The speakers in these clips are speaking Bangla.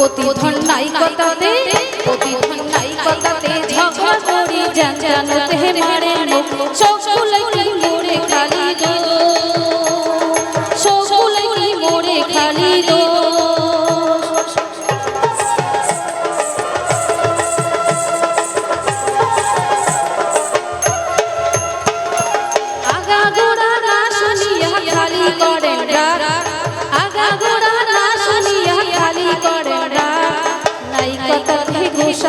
প্রতিধন নাই কথাতে প্রতিধন নাই কথাতে ঝগড়া করি জান জানতে মারে মুখ। চোখ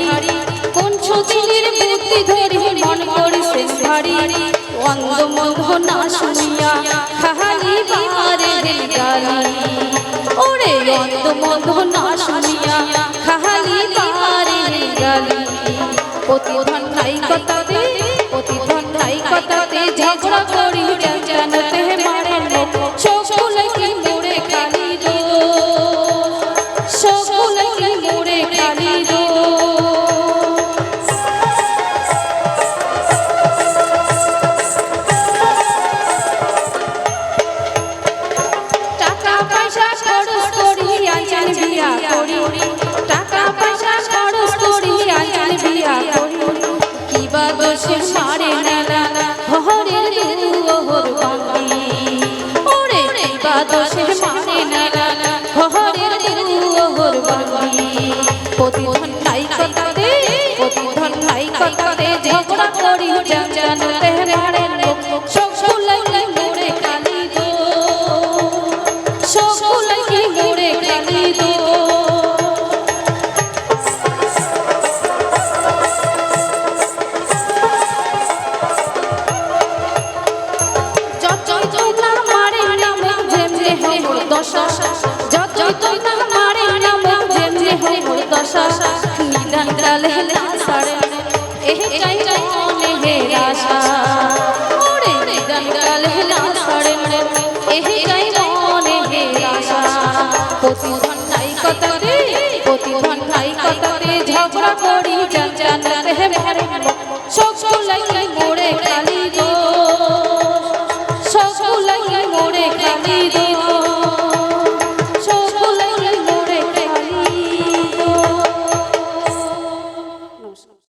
ভারী, কোন সচিনের মূর্তি ধরি মন করিস ভারী? অন্ধ মন্ধ না শুনিয়া খাহালি বারে গালি ওরে অন্ধ মন্ধ না শুনিয়া খাহালি বারে গালি প্রতিধন নাই কথাতে প্রতিধন নাই কথাতে ঝগড়া করি জানতে মারে দোষে মারে না হরের দুহর বাঙ্গি ওরে কি বা দোষে মারে না হরের দুহর বাঙ্গি প্রতিধন নাই কথাতে ঝগড়া করি জানো মারে লোক দশা যতই তুই মারে নাম যেমনে হইব দশা নিদান কালে চাই চাই মনে হে রাশা। ওরে নিদান কালে না সারে।